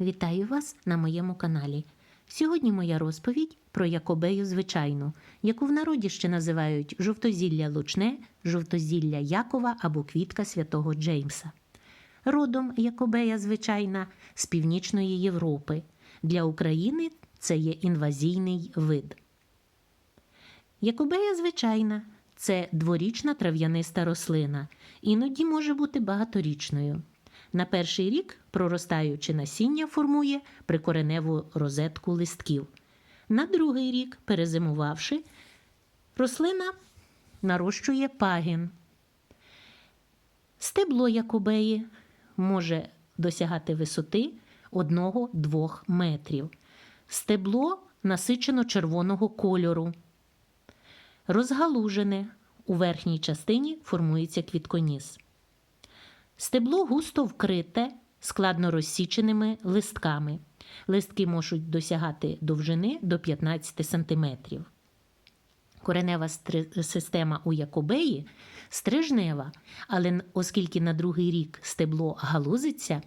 Вітаю вас на моєму каналі. Сьогодні моя розповідь про Якобею звичайну, яку в народі ще називають жовтозілля лучне, жовтозілля Якова або квітка святого Джеймса. Родом Якобея звичайна з північної Європи. Для України це є інвазійний вид. Якобея звичайна це дворічна трав'яниста рослина, іноді може бути багаторічною. На перший рік проростаючи насіння формує прикореневу розетку листків. На другий рік, перезимувавши, рослина нарощує пагін. Стебло якобеї може досягати висоти 1-2 метрів. Стебло насичено червоного кольору. Розгалужене. У верхній частині формується квітконіс. Стебло густо вкрите складно розсіченими листками. Листки можуть досягати довжини до 15 см. Коренева система у якобеї стрижнева, але оскільки на другий рік стебло галузиться,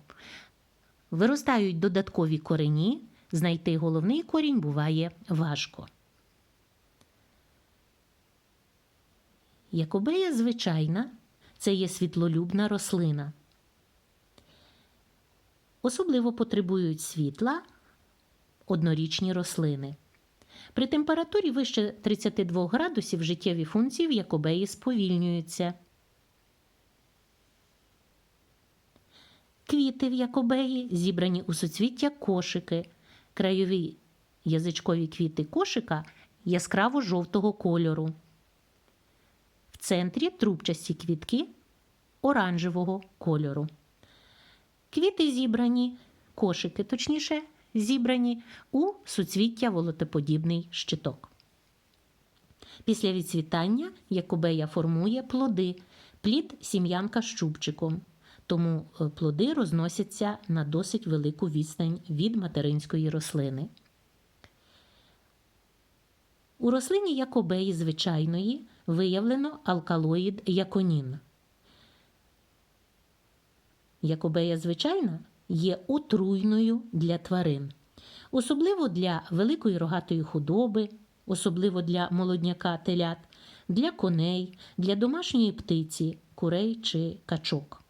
виростають додаткові корені, знайти головний корінь буває важко. Якобея звичайна це є світлолюбна рослина. Особливо потребують світла однорічні рослини. При температурі вище 32 градусів життєві функції в якобеї сповільнюються. Квіти в якобеї зібрані у суцвіття кошики. Краєві язичкові квіти кошика яскраво жовтого кольору. Центрі трубчасті квітки оранжевого кольору. Квіти зібрані, кошики, точніше, зібрані у суцвіття волотоподібний щиток. Після відцвітання якобея формує плоди, плід сім'янка з чубчиком, тому е, плоди розносяться на досить велику відстань від материнської рослини. У рослині якобеї звичайної виявлено алкалоїд яконін. Якобея звичайна є отруйною для тварин, особливо для великої рогатої худоби, особливо для молодняка телят, для коней, для домашньої птиці, курей чи качок.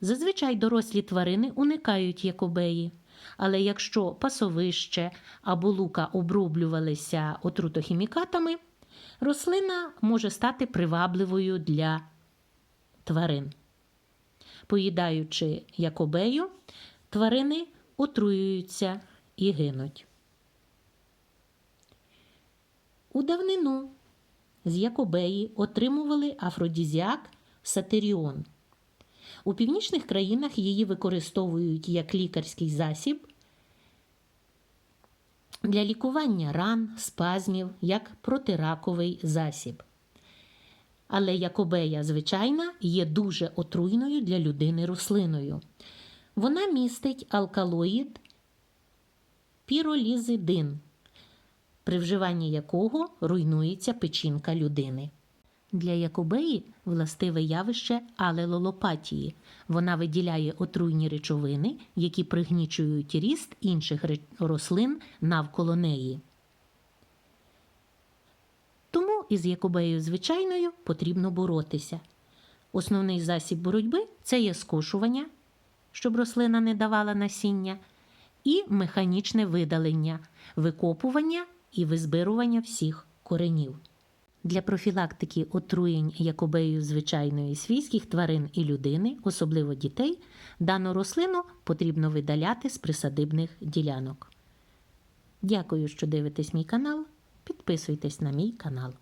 Зазвичай дорослі тварини уникають якобеї, але якщо пасовище або лука оброблювалися отрутохімікатами, рослина може стати привабливою для тварин. Поїдаючи якобею, тварини отруюються і гинуть. У давнину з якобеї отримували афродізіак сатиріон. У північних країнах її використовують як лікарський засіб для лікування ран, спазмів, як протираковий засіб. Але якобея звичайна є дуже отруйною для людини рослиною. Вона містить алкалоїд піролізидин, при вживанні якого руйнується печінка людини. Для якобеї властиве явище алелолопатії. Вона виділяє отруйні речовини, які пригнічують ріст інших рослин навколо неї. Тому із якобею звичайною потрібно боротися. Основний засіб боротьби це є скошування, щоб рослина не давала насіння, і механічне видалення, викопування і визбирування всіх коренів. Для профілактики отруєнь якобею звичайної свійських тварин і людини, особливо дітей, дану рослину потрібно видаляти з присадибних ділянок. Дякую, що дивитесь мій канал. Підписуйтесь на мій канал.